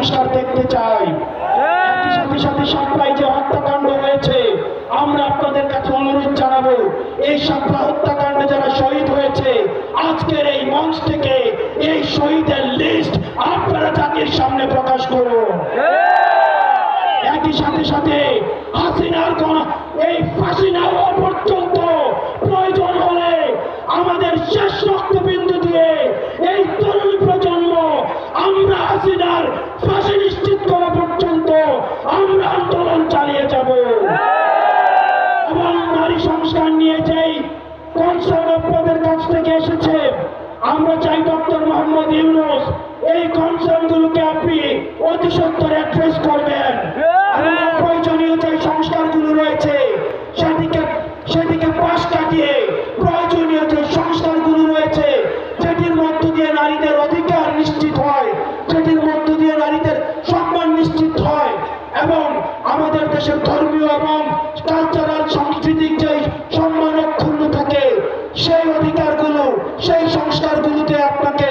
সংস্কার দেখতে চাই। সাথে সাথে সাপ্লাই যে হত্যাকাণ্ড হয়েছে আমরা আপনাদের কাছে অনুরোধ জানাব এই সাপ্লা হত্যাকাণ্ডে যারা শহীদ হয়েছে আজকের এই মঞ্চ থেকে এই শহীদের লিস্ট আপনারা জাতির সামনে প্রকাশ করুন। একই সাথে সাথে হাসিনার কোন এই ফাঁসি না সংস্কার নিয়ে যেই কনসার্ন আপনাদের কাছ থেকে এসেছে? আমরা চাই ডক্টর মোহাম্মদ ইউনুস এই কনসার্নগুলোকে আপনি অতি সত্তর অ্যাড্রেস করবেন প্রয়োজনীয় যে সংস্কারগুলো রয়েছে। সেদিকে সেদিকে পাশ কাটিয়ে প্রয়োজনীয় যে সংস্কারগুলো রয়েছে। যেটির মধ্য দিয়ে নারীদের অধিকার নিশ্চিত হয় যেটির মধ্য দিয়ে নারীদের সম্মান নিশ্চিত হয়। এবং আমাদের দেশের ধর্মীয় এবং সংস্কারগুলো সেই সংস্কারগুলোতে আপনাকে